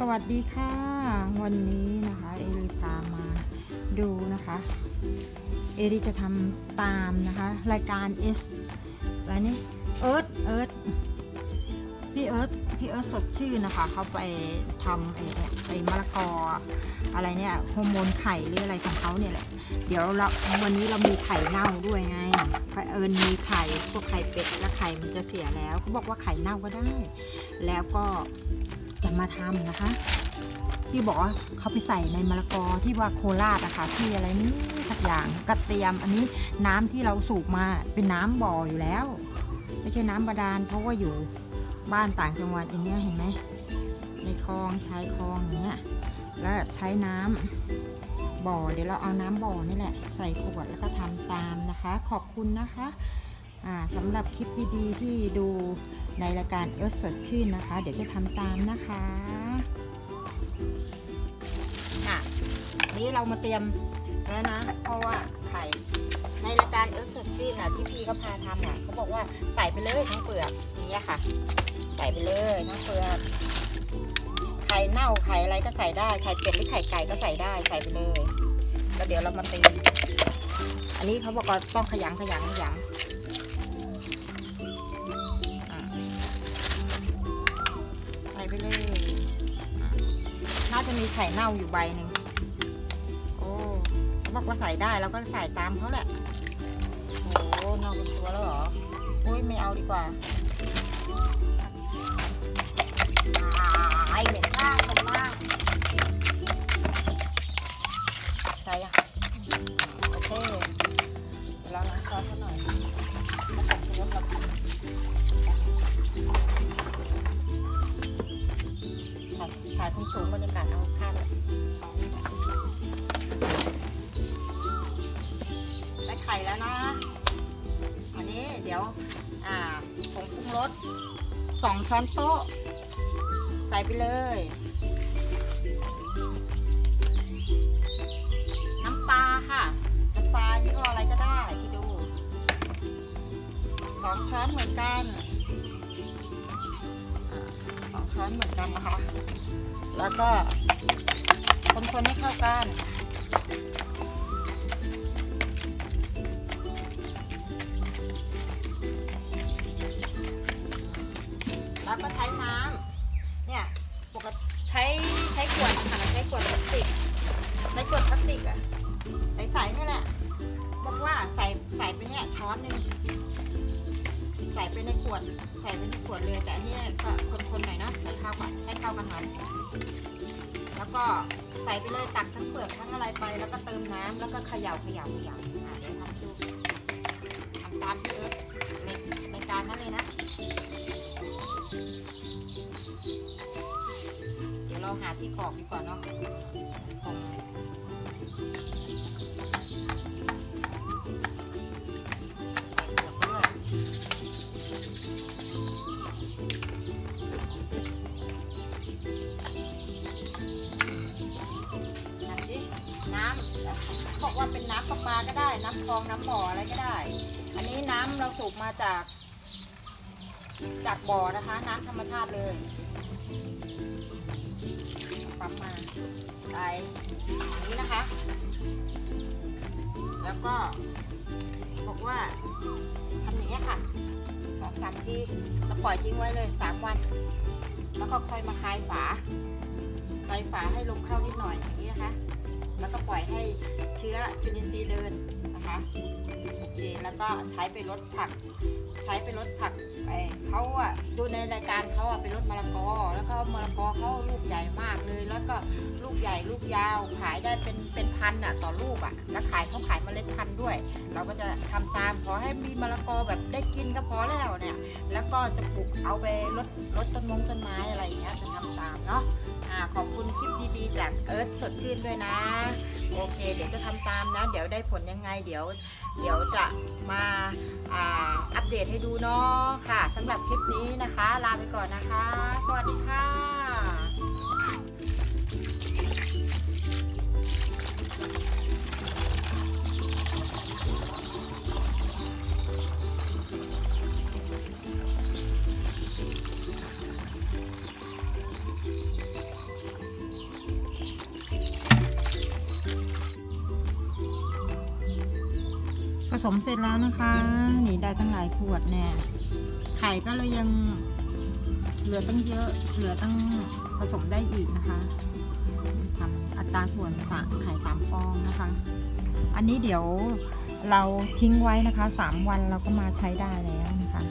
สวัสดีค่ะ วันนี้นะคะเอริพามาดูนะคะ เอริจะทำตามนะคะ รายการ S อะไรนี่เอิร์ธเอิร์ธพี่เอิร์ธพี่เอิร์ธสดชื่นนะคะ เขาไปทำไอ้ไอ้มะละกออะไรเนี่ยฮอร์โมนไข่หรืออะไรของเขาเนี่ยแหละ เดี๋ยวเราวันนี้เรามีไข่เน่าด้วยไงเอิญมีไข่พวกไข่เป็ดและไข่มันจะเสียแล้วเขาบอกว่าไข่เน่าก็ได้ แล้วก็ มาทำนะคะ ที่บอกว่าเขาไปใส่ในมะละกอที่ว่าโคราชอะค่ะที่อะไรนี่สักอย่างกระเทียมอันนี้น้ำที่เราสูบมาเป็นน้ำบ่ออยู่แล้ว ไม่ใช่น้ำบาดาลเพราะว่าอยู่บ้านต่างจังหวัดอย่างเงี้ยเห็นไหมในคลองชายคลองอย่างเงี้ยแล้วใช้น้ำบ่อเดี๋ยวเราเอาน้ำบ่อนี่แหละ ใส่ขวดแล้วก็ทำตามนะคะ ขอบคุณนะคะ สำหรับคลิปดีๆ ที่ดูในรายการเอิร์สสดชื่นนะคะ เดี๋ยวจะทำตามนะคะอะนี้เรามาเตรียมแล้วนะ เพราะว่าไข่ในรายการเอิร์สสดชื่นอะที่พี่เขาพาทำอะเขาบอกว่าใส่ไปเลยทั้งเปลือกอย่างเงี้ยค่ะ ใส่ไปเลยทั้งเปลือกไข่เน่าไข่อะไรก็ใส่ได้ไข่เป็ดหรือไข่ไก่ก็ใส่ได้ใส่ไปเลยแล้วเดี๋ยวเรามาตี อันนี้เขาบอกว่าต้องขยำขยำขยำ น่าจะมีไข่เน่าอยู่ใบหนึ่งโอ้เขาบอกว่าใส่ได้แล้วก็ใส่ตามเขาแหละโอ้เน่าเป็นตัวแล้วเหรอโอ้ยไม่เอาดีกว่า ส่แล้วนะอันนี้เดี๋ยวอ่าผงปรุงรสสองช้อนโต๊ะ ใส่ไปเลย น้ำปลาค่ะ น้ำปลายี่ห้ออะไรก็ได้ที่ดูสองช้อนเหมือนกันสองช้อนเหมือนกันนะคะ แล้วก็คนๆให้เข้ากัน แล้วก็ใช้น้ำเนี่ยปกติใช้ใช้ขวดค่ะใช้ขวดพลาสติกใช้ขวดพลาสติกอะใส่ๆนี่แหละบอกว่าใส่ใส่ไปเนี่ยช้อนหนึ่งใส่ไปในขวด ใส่ไปในขวดเลยแต่อันนี่ก็คนๆหน่อยเนาะให้เข้ากันให้เข้ากันหน่อยแล้วก็ใส่ไปเลยตักทั้งเปลือกทั้งอะไรไป แล้วก็เติมน้ำแล้วก็เขย่าเขย่าเขย่าอะเดี๋ยวทำดูทำตามพี่เอิร์ธในในการนั้นเลยนะ เราหาที่กรอกดีกว่าเนาะของใส่เปลือกไปด้วยน้ำบอกว่าเป็นน้ำประปาก็ได้ น้ำคลองน้ำบ่ออะไรก็ได้ อันนี้น้ำเราสูบมาจาก จากบ่อนะคะ น้ำธรรมชาติเลย ใส่อย่างนี้นะคะ แล้วก็บอกว่าทำอย่างนี้ค่ะสองสามทีแล้วปล่อยทิ้งไว้เลยสามวัน แล้วก็ค่อยมาคลายฝาคลายฝาให้ลมเข้านิดหน่อยอย่างนี้นะคะ แล้วก็ปล่อยให้เชื้อจุลินทรีย์เดินนะคะโอเคแล้วก็ใช้ไปลดผัก ใช้ไปลดผักไอเขาอะดูในรายการเขาอะไปลดมะละกอ แล้วก็มะละกอเขาลูกใหญ่มากเลย แล้วก็ ลูกใหญ่ลูกยาวขายได้เป็นเป็นพันอะต่อลูกอะแล้วขายเขาขายเมล็ดพันธุ์ด้วย เราก็จะทำตามขอให้มีมะละกอแบบได้กินก็พอแล้วเนี่ย แล้วก็จะปลูกเอาไปลดลดต้นมงต้นไม้อะไรอย่างเงี้ยจะทำตามเนาะอ่าขอบคุณคลิปดีๆ จากเอิร์ธสดชื่นด้วยนะ โอเค เดี๋ยวจะทำตามนะ เดี๋ยวได้ผลยังไงเดี๋ยว เดี๋ยวจะมาอ่าอัปเดตให้ดูเนาะค่ะสำหรับคลิปนี้นะคะ ลาไปก่อนนะคะ สวัสดีค่ะ สมเสร็จแล้วนะคะ นี่ได้ตั้งหลายขวดแน่ไข่ก็เลยยังเหลือตั้งเยอะ เหลือตั้งผสมได้อีกนะคะทำอัตราส่วนสามไข่สามฟองนะคะ อันนี้เดี๋ยวเราทิ้งไว้นะคะสามวันเราก็มาใช้ได้แล้วนะคะ